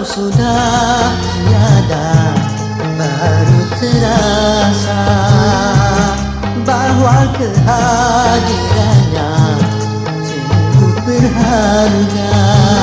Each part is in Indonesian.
kau sudah tiada Baru terasa bahwa kehadirannya Sungguh berharga.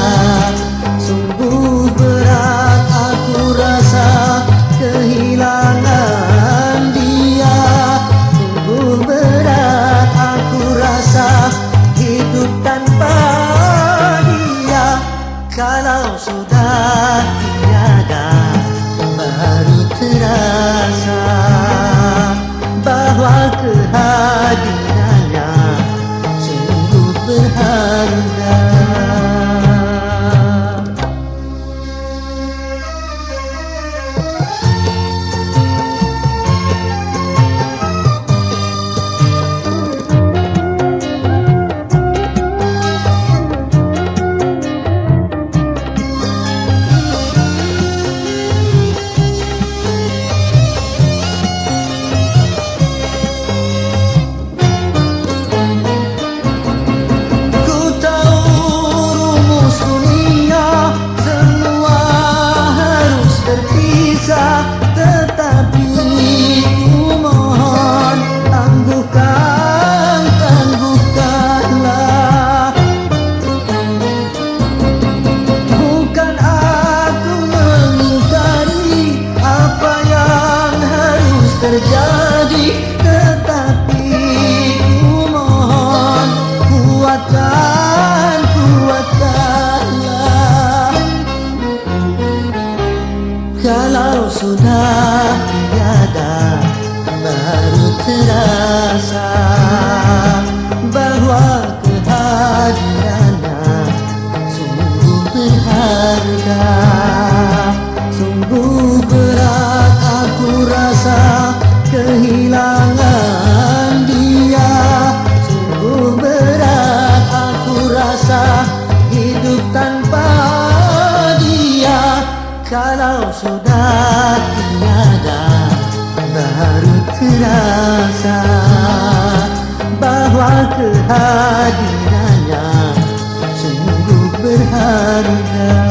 Bahwa kehadirannya sungguh berharga terjadi Tetapi ku mohon kuatkan, kuatkanlah. Kalau sudah tiada baru terasa Bahwa kehilangan dia. Sungguh berat aku rasa hidup tanpa dia. Kalau sudah tiada baru terasa Bahwa kehadirannya sungguh berharga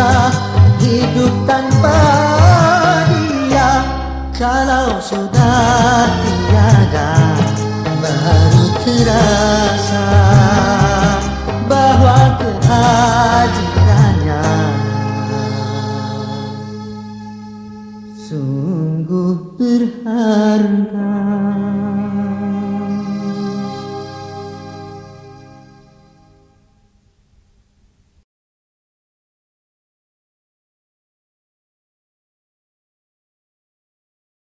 rasa hidup tanpa dia. Kalau sudah tiada baru terasa Bahwa kehadirannya sungguh berharga